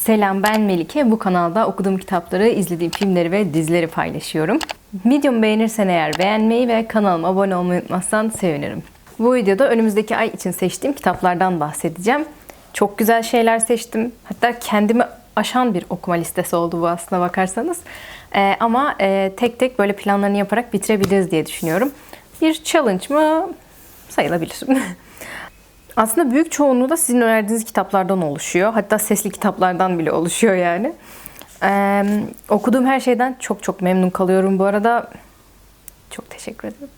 Selam ben Melike. Bu kanalda okuduğum kitapları, izlediğim filmleri ve dizileri paylaşıyorum. Videomu beğenirsen eğer beğenmeyi ve kanalıma abone olmayı unutmazsan sevinirim. Bu videoda önümüzdeki ay için seçtiğim kitaplardan bahsedeceğim. Çok güzel şeyler seçtim. Hatta kendimi aşan bir okuma listesi oldu bu aslına bakarsanız. Ee, ama e, tek tek böyle planlarını yaparak bitirebiliriz diye düşünüyorum. Bir challenge mı? Sayılabilir. Aslında büyük çoğunluğu da sizin önerdiğiniz kitaplardan oluşuyor. Hatta sesli kitaplardan bile oluşuyor yani. Ee, okuduğum her şeyden çok çok memnun kalıyorum bu arada. Çok teşekkür ederim.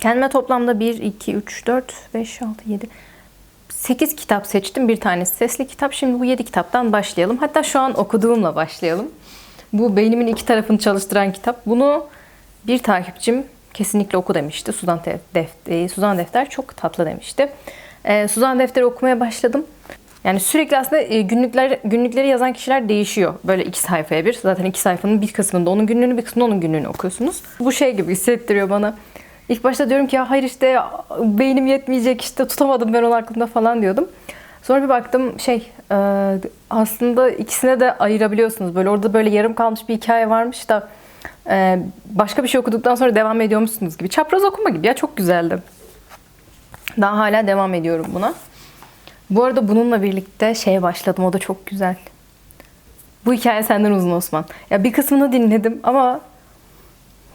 Kendime toplamda 1, 2, 3, 4, 5, 6, 7, 8 kitap seçtim. Bir tanesi sesli kitap. Şimdi bu 7 kitaptan başlayalım. Hatta şu an okuduğumla başlayalım. Bu beynimin iki tarafını çalıştıran kitap. Bunu bir takipçim kesinlikle oku demişti. Suzan, Def- Suzan Defter çok tatlı demişti. Ee, Suzan Defter'i okumaya başladım. Yani sürekli aslında e, günlükler, günlükleri yazan kişiler değişiyor. Böyle iki sayfaya bir. Zaten iki sayfanın bir kısmında onun günlüğünü bir kısmında onun günlüğünü okuyorsunuz. Bu şey gibi hissettiriyor bana. İlk başta diyorum ki ya hayır işte beynim yetmeyecek işte tutamadım ben onu aklımda falan diyordum. Sonra bir baktım şey e, aslında ikisine de ayırabiliyorsunuz. Böyle orada böyle yarım kalmış bir hikaye varmış da e, başka bir şey okuduktan sonra devam ediyormuşsunuz gibi. Çapraz okuma gibi ya çok güzeldi. Daha hala devam ediyorum buna. Bu arada bununla birlikte şeye başladım. O da çok güzel. Bu hikaye senden uzun Osman. Ya bir kısmını dinledim ama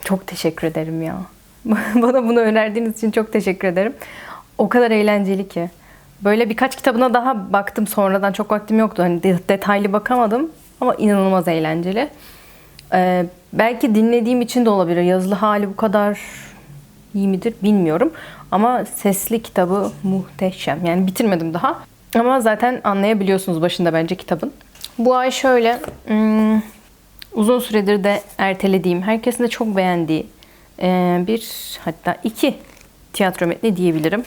çok teşekkür ederim ya. Bana bunu önerdiğiniz için çok teşekkür ederim. O kadar eğlenceli ki. Böyle birkaç kitabına daha baktım sonradan. Çok vaktim yoktu. Hani detaylı bakamadım. Ama inanılmaz eğlenceli. Ee, belki dinlediğim için de olabilir. Yazılı hali bu kadar iyi midir bilmiyorum. Ama sesli kitabı muhteşem. Yani bitirmedim daha. Ama zaten anlayabiliyorsunuz başında bence kitabın. Bu ay şöyle hmm, uzun süredir de ertelediğim, herkesin de çok beğendiği e, bir hatta iki tiyatro metni diyebilirim.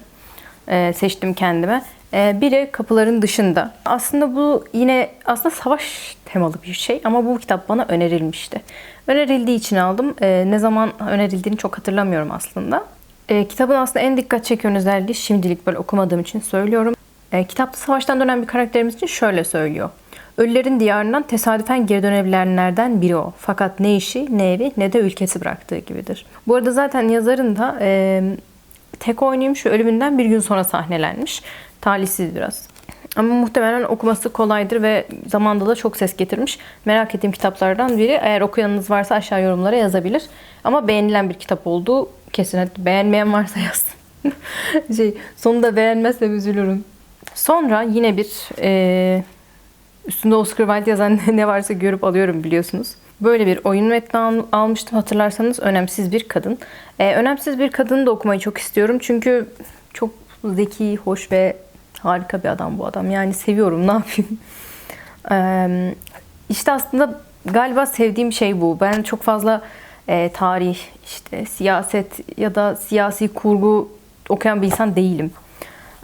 E, seçtim kendime. E, biri Kapıların Dışında. Aslında bu yine aslında savaş temalı bir şey ama bu kitap bana önerilmişti. Önerildiği için aldım. Ne zaman önerildiğini çok hatırlamıyorum aslında. E, kitabın aslında en dikkat çeken özelliği şimdilik böyle okumadığım için söylüyorum. E, kitapta savaştan dönen bir karakterimiz için şöyle söylüyor. Ölülerin diyarından tesadüfen geri dönebilenlerden biri o. Fakat ne işi, ne evi, ne de ülkesi bıraktığı gibidir. Bu arada zaten yazarın da e, tek oynayayım şu ölümünden bir gün sonra sahnelenmiş. Talihsiz biraz. Ama muhtemelen okuması kolaydır ve zamanda da çok ses getirmiş. Merak ettiğim kitaplardan biri. Eğer okuyanınız varsa aşağı yorumlara yazabilir. Ama beğenilen bir kitap olduğu kesin. Beğenmeyen varsa yazsın. şey, sonunda beğenmezsem üzülürüm. Sonra yine bir e, üstünde Oscar Wilde yazan ne varsa görüp alıyorum biliyorsunuz. Böyle bir oyun metni al, almıştım hatırlarsanız Önemsiz Bir Kadın. E, önemsiz Bir Kadın'ı da okumayı çok istiyorum. Çünkü çok zeki, hoş ve harika bir adam bu adam. Yani seviyorum ne yapayım. E, işte aslında galiba sevdiğim şey bu. Ben çok fazla e, tarih, işte siyaset ya da siyasi kurgu okuyan bir insan değilim.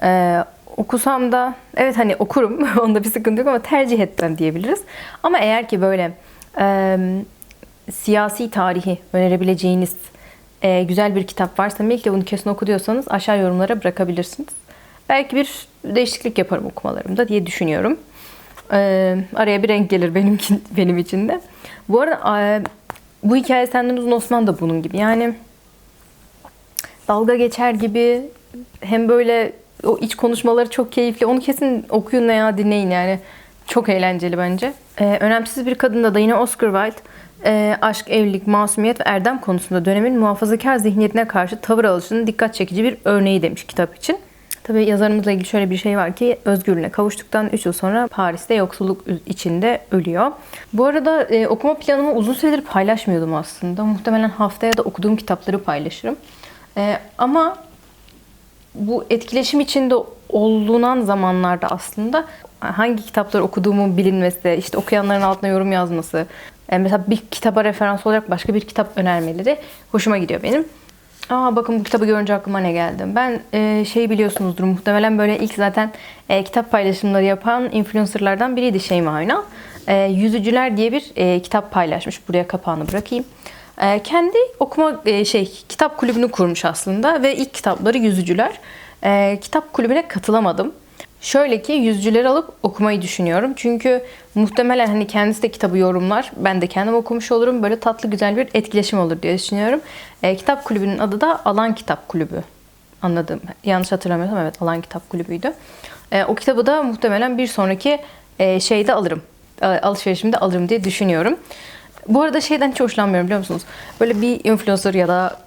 E, okusam da evet hani okurum onda bir sıkıntı yok ama tercih etmem diyebiliriz. Ama eğer ki böyle e, siyasi tarihi önerebileceğiniz e, güzel bir kitap varsa belki bunu kesin oku diyorsanız aşağı yorumlara bırakabilirsiniz. Belki bir değişiklik yaparım okumalarımda diye düşünüyorum. E, araya bir renk gelir benim benim için de. Bu arada e, bu hikaye senden uzun Osman da bunun gibi. Yani dalga geçer gibi hem böyle o iç konuşmaları çok keyifli. Onu kesin okuyun veya dinleyin yani. Çok eğlenceli bence. Ee, önemsiz bir kadında da yine Oscar Wilde e, aşk, evlilik, masumiyet ve erdem konusunda dönemin muhafazakar zihniyetine karşı tavır alışının dikkat çekici bir örneği demiş kitap için. Tabii yazarımızla ilgili şöyle bir şey var ki özgürlüğüne kavuştuktan 3 yıl sonra Paris'te yoksulluk içinde ölüyor. Bu arada e, okuma planımı uzun süredir paylaşmıyordum aslında. Muhtemelen haftaya da okuduğum kitapları paylaşırım. E, ama bu etkileşim içinde olunan zamanlarda aslında hangi kitapları okuduğumu bilinmesi, işte okuyanların altına yorum yazması, e, mesela bir kitaba referans olarak başka bir kitap önermeleri hoşuma gidiyor benim. Aa bakın bu kitabı görünce aklıma ne geldi. Ben e, şey biliyorsunuzdur muhtemelen böyle ilk zaten e, kitap paylaşımları yapan influencerlardan biriydi Şeyma Ünal. E, Yüzücüler diye bir e, kitap paylaşmış. Buraya kapağını bırakayım. E, kendi okuma e, şey kitap kulübünü kurmuş aslında ve ilk kitapları Yüzücüler. E, kitap kulübüne katılamadım. Şöyle ki yüzcüleri alıp okumayı düşünüyorum. Çünkü muhtemelen hani kendisi de kitabı yorumlar. Ben de kendim okumuş olurum. Böyle tatlı güzel bir etkileşim olur diye düşünüyorum. E, kitap kulübünün adı da Alan Kitap Kulübü. Anladım. Yanlış hatırlamıyorsam evet Alan Kitap Kulübü'ydü. E, o kitabı da muhtemelen bir sonraki e, şeyde alırım. E, alışverişimde alırım diye düşünüyorum. Bu arada şeyden hiç hoşlanmıyorum biliyor musunuz? Böyle bir influencer ya da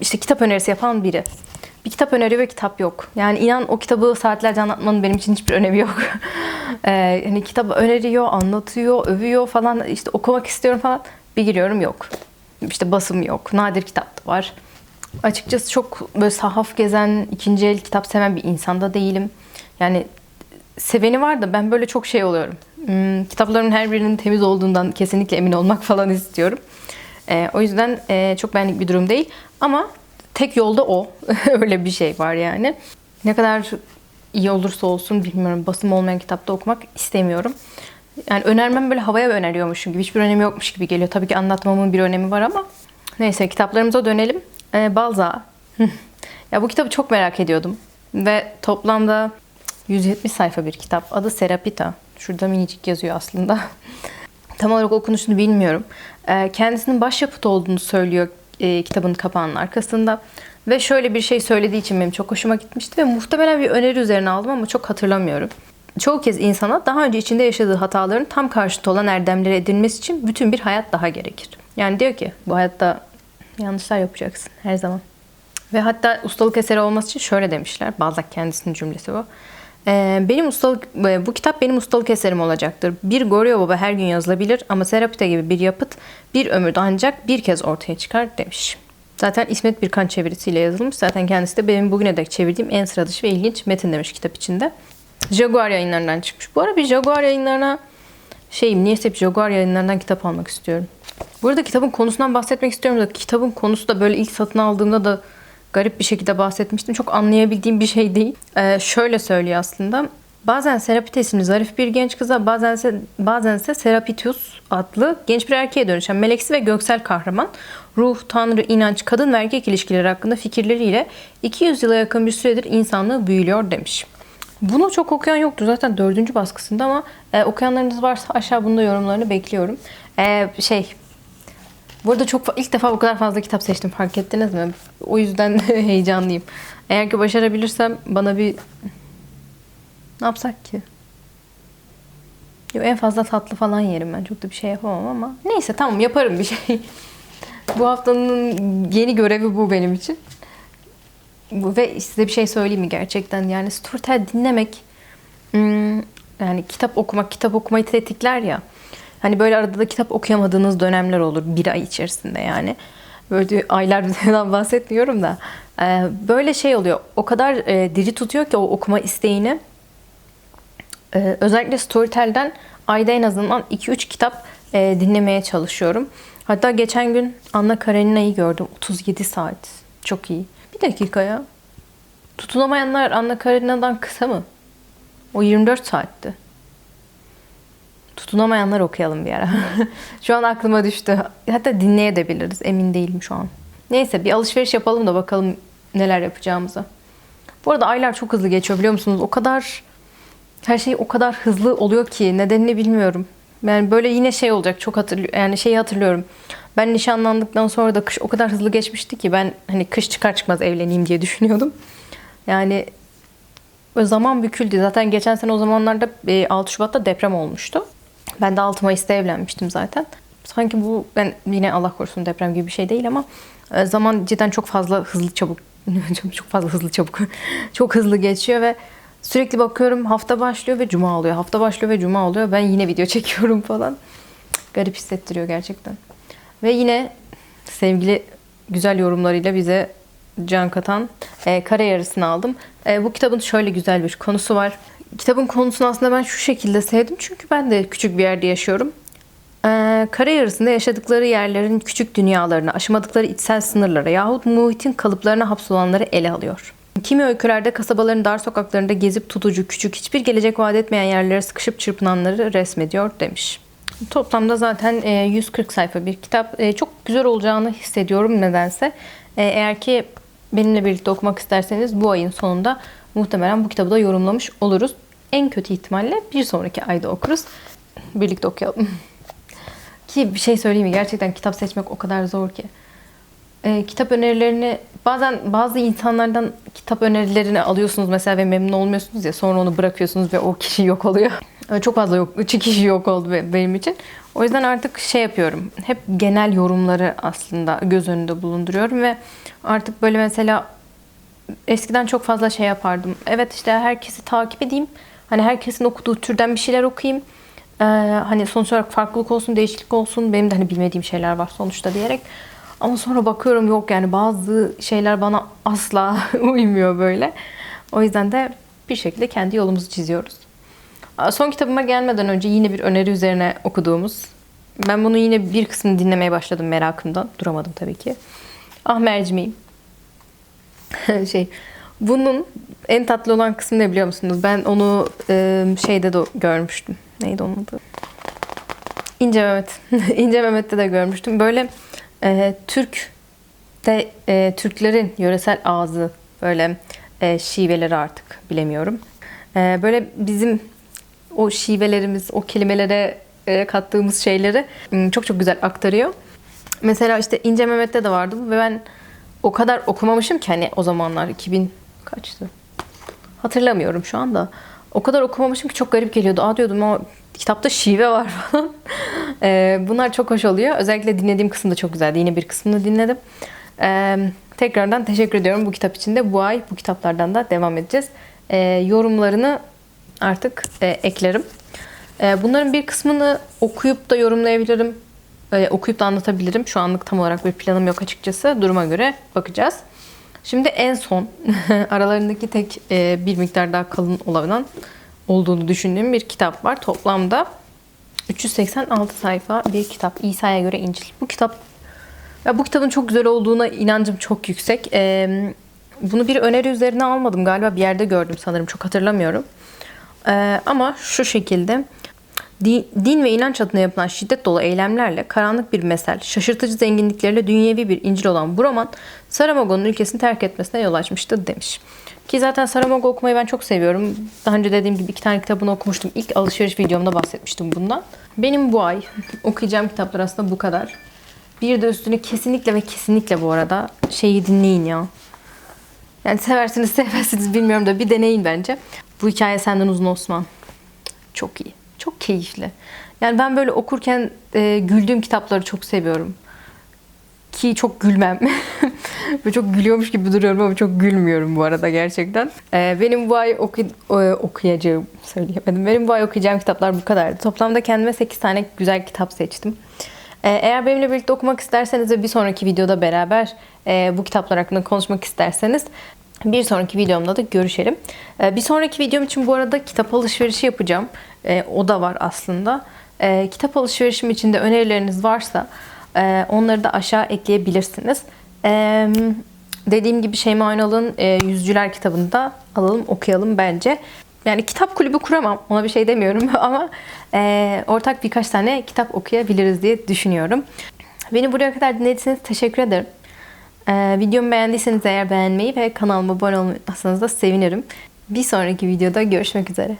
işte kitap önerisi yapan biri. Bir kitap öneriyor ve kitap yok. Yani inan o kitabı saatlerce anlatmanın benim için hiçbir önemi yok. ee, hani kitap öneriyor, anlatıyor, övüyor falan. İşte okumak istiyorum falan. Bir giriyorum yok. İşte basım yok. Nadir kitap da var. Açıkçası çok böyle sahaf gezen, ikinci el kitap seven bir insanda değilim. Yani seveni var da ben böyle çok şey oluyorum. Hmm, kitapların her birinin temiz olduğundan kesinlikle emin olmak falan istiyorum. Ee, o yüzden e, çok benlik bir durum değil. Ama tek yolda o. Öyle bir şey var yani. Ne kadar iyi olursa olsun bilmiyorum. Basım olmayan kitapta okumak istemiyorum. Yani önermem böyle havaya öneriyormuşum gibi. Hiçbir önemi yokmuş gibi geliyor. Tabii ki anlatmamın bir önemi var ama. Neyse kitaplarımıza dönelim. Ee, Balza. ya bu kitabı çok merak ediyordum. Ve toplamda 170 sayfa bir kitap. Adı Serapita. Şurada minicik yazıyor aslında. Tam olarak okunuşunu bilmiyorum. Ee, kendisinin başyapıt olduğunu söylüyor e, kitabın kapağının arkasında. Ve şöyle bir şey söylediği için benim çok hoşuma gitmişti ve muhtemelen bir öneri üzerine aldım ama çok hatırlamıyorum. Çoğu kez insana daha önce içinde yaşadığı hataların tam karşıtı olan erdemlere edilmesi için bütün bir hayat daha gerekir. Yani diyor ki bu hayatta yanlışlar yapacaksın her zaman. Ve hatta ustalık eseri olması için şöyle demişler. Balzac kendisinin cümlesi bu. Ee, benim ustalık, bu kitap benim ustalık eserim olacaktır. Bir Goryo Baba her gün yazılabilir ama Serapita gibi bir yapıt bir ömürde ancak bir kez ortaya çıkar demiş. Zaten İsmet Birkan çevirisiyle yazılmış. Zaten kendisi de benim bugüne dek çevirdiğim en sıra dışı ve ilginç metin demiş kitap içinde. Jaguar yayınlarından çıkmış. Bu arada bir Jaguar yayınlarına şeyim niyeyse hep Jaguar yayınlarından kitap almak istiyorum. Bu arada kitabın konusundan bahsetmek istiyorum da kitabın konusu da böyle ilk satın aldığımda da garip bir şekilde bahsetmiştim. Çok anlayabildiğim bir şey değil. Ee, şöyle söylüyor aslında. Bazen Serapite isimli zarif bir genç kıza, bazense bazense Serapitius adlı genç bir erkeğe dönüşen meleksi ve göksel kahraman, ruh, tanrı, inanç, kadın ve erkek ilişkileri hakkında fikirleriyle 200 yıla yakın bir süredir insanlığı büyülüyor demiş. Bunu çok okuyan yoktur zaten dördüncü baskısında ama e, okuyanlarınız varsa aşağı bunda yorumlarını bekliyorum. E, şey Burada çok ilk defa bu kadar fazla kitap seçtim fark ettiniz mi? O yüzden heyecanlıyım. Eğer ki başarabilirsem bana bir ne yapsak ki? Yo, en fazla tatlı falan yerim ben. Çok da bir şey yapamam ama. Neyse tamam yaparım bir şey. bu haftanın yeni görevi bu benim için. Bu, ve size bir şey söyleyeyim mi gerçekten? Yani storytel dinlemek hmm, yani kitap okumak, kitap okumayı tetikler ya. Hani böyle arada da kitap okuyamadığınız dönemler olur bir ay içerisinde yani. Böyle aylardan bahsetmiyorum da. Ee, böyle şey oluyor. O kadar e, diri tutuyor ki o okuma isteğini. Ee, özellikle Storytel'den ayda en azından 2-3 kitap e, dinlemeye çalışıyorum. Hatta geçen gün Anna Karenina'yı gördüm. 37 saat. Çok iyi. Bir dakika ya. Tutunamayanlar Anna Karenina'dan kısa mı? O 24 saatti. Tutunamayanlar okuyalım bir ara. şu an aklıma düştü. Hatta dinleyebiliriz. Emin değilim şu an. Neyse bir alışveriş yapalım da bakalım neler yapacağımıza. Bu arada aylar çok hızlı geçiyor biliyor musunuz? O kadar her şey o kadar hızlı oluyor ki nedenini bilmiyorum. Yani böyle yine şey olacak çok hatırlıyorum. Yani şeyi hatırlıyorum. Ben nişanlandıktan sonra da kış o kadar hızlı geçmişti ki ben hani kış çıkar çıkmaz evleneyim diye düşünüyordum. Yani zaman büküldü. Zaten geçen sene o zamanlarda 6 Şubat'ta deprem olmuştu. Ben de 6 Mayıs'ta evlenmiştim zaten. Sanki bu ben yine Allah korusun deprem gibi bir şey değil ama e, zaman cidden çok fazla hızlı çabuk çok fazla hızlı çabuk çok hızlı geçiyor ve sürekli bakıyorum hafta başlıyor ve cuma oluyor. Hafta başlıyor ve cuma oluyor. Ben yine video çekiyorum falan. Garip hissettiriyor gerçekten. Ve yine sevgili güzel yorumlarıyla bize can katan e, Kara Yarısı'nı aldım. E, bu kitabın şöyle güzel bir konusu var. Kitabın konusunu aslında ben şu şekilde sevdim. Çünkü ben de küçük bir yerde yaşıyorum. Ee, kara yarısında yaşadıkları yerlerin küçük dünyalarını, aşamadıkları içsel sınırlara yahut muhitin kalıplarına hapsolanları ele alıyor. Kimi öykülerde kasabaların dar sokaklarında gezip tutucu, küçük, hiçbir gelecek vaat etmeyen yerlere sıkışıp çırpınanları resmediyor demiş. Toplamda zaten 140 e, sayfa bir kitap. E, çok güzel olacağını hissediyorum nedense. E, eğer ki benimle birlikte okumak isterseniz bu ayın sonunda muhtemelen bu kitabı da yorumlamış oluruz. En kötü ihtimalle bir sonraki ayda okuruz. Birlikte okuyalım. Ki bir şey söyleyeyim mi? Gerçekten kitap seçmek o kadar zor ki. Ee, kitap önerilerini bazen bazı insanlardan kitap önerilerini alıyorsunuz mesela ve memnun olmuyorsunuz ya sonra onu bırakıyorsunuz ve o kişi yok oluyor. Çok fazla yok, üç kişi yok oldu be- benim için. O yüzden artık şey yapıyorum. Hep genel yorumları aslında göz önünde bulunduruyorum ve artık böyle mesela eskiden çok fazla şey yapardım. Evet işte herkesi takip edeyim. Hani herkesin okuduğu türden bir şeyler okuyayım. Ee, hani sonuç olarak farklılık olsun, değişiklik olsun. Benim de hani bilmediğim şeyler var sonuçta diyerek. Ama sonra bakıyorum yok yani bazı şeyler bana asla uymuyor böyle. O yüzden de bir şekilde kendi yolumuzu çiziyoruz. Son kitabıma gelmeden önce yine bir öneri üzerine okuduğumuz. Ben bunu yine bir kısmını dinlemeye başladım merakımdan. Duramadım tabii ki. Ah mercimeğim. şey bunun en tatlı olan kısmı ne biliyor musunuz? Ben onu e, şeyde de görmüştüm. Neydi onun adı? İnce Mehmet. İnce Mehmet'te de görmüştüm. Böyle e, Türk de e, Türklerin yöresel ağzı böyle e, şiveleri artık bilemiyorum. E, böyle bizim o şivelerimiz, o kelimelere e, kattığımız şeyleri çok çok güzel aktarıyor. Mesela işte İnce Mehmet'te de vardı bu ve ben o kadar okumamışım ki hani o zamanlar 2000 kaçtı? Hatırlamıyorum şu anda. O kadar okumamışım ki çok garip geliyordu. Aa diyordum ama kitapta şive var falan. Ee, bunlar çok hoş oluyor. Özellikle dinlediğim kısım da çok güzeldi. Yine bir kısmını dinledim. Ee, tekrardan teşekkür ediyorum bu kitap için de. Bu ay bu kitaplardan da devam edeceğiz. Ee, yorumlarını artık e, eklerim. Ee, bunların bir kısmını okuyup da yorumlayabilirim. Ee, okuyup da anlatabilirim. Şu anlık tam olarak bir planım yok açıkçası. Duruma göre bakacağız. Şimdi en son aralarındaki tek e, bir miktar daha kalın olan olduğunu düşündüğüm bir kitap var. Toplamda 386 sayfa bir kitap. İsa'ya göre İncil. Bu kitap ya bu kitabın çok güzel olduğuna inancım çok yüksek. Ee, bunu bir öneri üzerine almadım. Galiba bir yerde gördüm sanırım. Çok hatırlamıyorum. Ee, ama şu şekilde Di- Din ve inanç adına yapılan şiddet dolu eylemlerle karanlık bir mesel, şaşırtıcı zenginlikleriyle dünyevi bir İncil olan bu roman Saramago'nun ülkesini terk etmesine yol açmıştı demiş. Ki zaten Saramago okumayı ben çok seviyorum. Daha önce dediğim gibi iki tane kitabını okumuştum. İlk alışveriş videomda bahsetmiştim bundan. Benim bu ay okuyacağım kitaplar aslında bu kadar. Bir de üstüne kesinlikle ve kesinlikle bu arada şeyi dinleyin ya. Yani seversiniz sevmezsiniz bilmiyorum da bir deneyin bence. Bu hikaye senden uzun Osman. Çok iyi. Çok keyifli. Yani ben böyle okurken e, güldüğüm kitapları çok seviyorum. Ki çok gülmem. Böyle çok gülüyormuş gibi duruyorum ama çok gülmüyorum bu arada gerçekten. E, benim bu ay oku, e, okuyacağım, söyleyemedim. Benim bu ay okuyacağım kitaplar bu kadardı. Toplamda kendime 8 tane güzel kitap seçtim. E, eğer benimle birlikte okumak isterseniz ve bir sonraki videoda beraber e, bu kitaplar hakkında konuşmak isterseniz bir sonraki videomda da görüşelim. Ee, Bir sonraki videom için bu arada kitap alışverişi yapacağım. Ee, O da var aslında. Ee, Kitap alışverişim için de önerileriniz varsa e, onları da aşağı ekleyebilirsiniz. Ee, Dediğim gibi Şeyma Önal'ın e, Yüzcüler kitabını da alalım okuyalım bence. Yani kitap kulübü kuramam ona bir şey demiyorum ama e, ortak birkaç tane kitap okuyabiliriz diye düşünüyorum. Beni buraya kadar dinlediğiniz için teşekkür ederim. Ee, videomu beğendiyseniz eğer beğenmeyi ve kanalıma abone olmayı da sevinirim. Bir sonraki videoda görüşmek üzere.